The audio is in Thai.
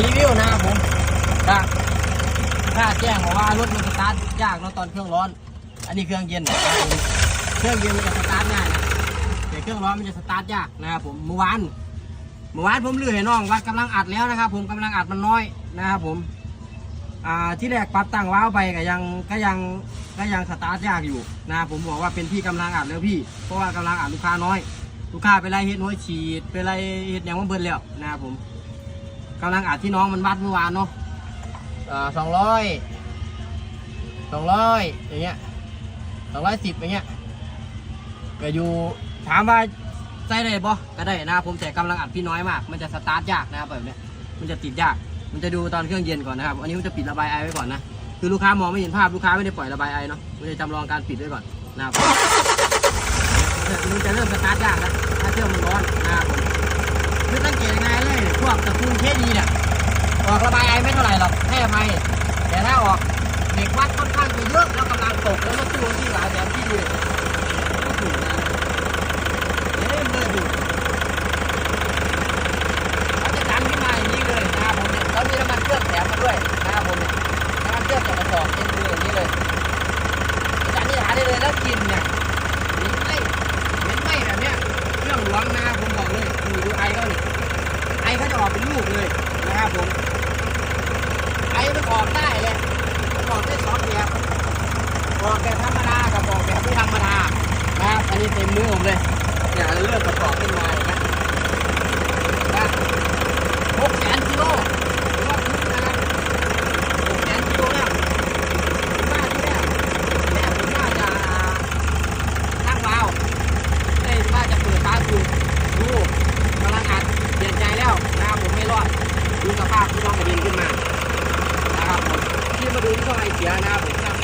รีวิวนะครับผมถ้าถ้าแจ้งบอกว่ารถมันสตาร์ทยากเนาะตอนเครื่องร้อน อันนี้เครื่องเย็นนะครับผมเครื่องเย็นมันจะสตาร์ทง่ายนะแต่เครื่องร้อนมันจะสตาร์ทยากนะครับผมเมื่อวานเมื่อวานผมลือให้น้องวัดกำลังอัดแล้วนะครับ ผมกำลังอัดมันน้อยนะครับผมอ่าที่แรกปรับตั้งว้าวไปก็ยังก็ยังก็ยังสตาร์ทยากอยู่นะครับผมบอกว่าเป็นที่กำลังอัดแล้วพี่ เพราะว่ากำลังอัดลูกค้าน้อย ลูกค้าไปไล่เฮ็ดน้อยฉีดไปไล่เฮ็ดหยังมันเบิ่นแล้วนะครับผม กำลังอัดที่น้องมันวัดเมื่อวานเนาะสองร้อยสองร้อยอย่างเงี้ยสองร้อยสิบอย่างเงี้ยก็อยู่ถามว่าใส่ได้บ่ก็ได้นะผมแต่กำลังอัดพี่น้อยมาก มันจะสตาร์ทยากนะครับแบบเนี้ยมันจะติดยาก มันจะดูตอนเครื่องเย็นก่อนนะครับ อันนี้มันจะปิดระบายไอไว้ก่อนนะ คือลูกค้ามองไม่เห็นภาพลูกค้าไม่ได้ปล่อยระบายไอเนาะมันจะจำลองการปิดไว้ก่อนนะครับมันจะเริ่มสตาร์ทยากแล้วถ้าเครื่องมันร้อนนะครับผมคือสังเกตง่า ยเลยพวกตระกูลเคดีเนี่ยออกระบายไอไม่เท่าไหร่หรอกให้อภัยแต่ถ้าออกเด็กวัดค่อนข้างจะเยอะแล้วกำลังตกแล้วก็ตู้ที่หลายแบบที่ดูก็ถูกนะเอ๊ะเมื่อดูเขาจะดันขึ้นมาอย่างนี้เลยนะครับผมเนี่ยแล้วมีน้ำมันเครื่องแถมมาด้วยนะครับผมเนี่ยน้ำมันเครื่องจากกระสอบเต็มมืออย่างนี้เลยจารย์นี่หาได้เลยแล้วกินเนี่ยมีไหมเห็นไหมแบบเนี้ยเครื่องหลวงนะครับผมบอก ครับผมไอ้มันออกได้เลยออกได้สองแบบออกแบบธรรมดากับออกแบบไม่ธรรมดานะครับอันนี้เต็มมือผมเลยเนี่ยเริ่มประกอบขึ้นมาเห็นไหมนะหกแสนกิโลถือว่าคุ้มนะครับหกแสนกิโลแล้วผมว่าที่แรกแรกผมน่าจะ นั่งวาวเอ้ยว่าจะเปิดตาดูดูกำลังอัดเปลี่ยนใจแล้วนะครับผมไม่รอด ดูสภาพ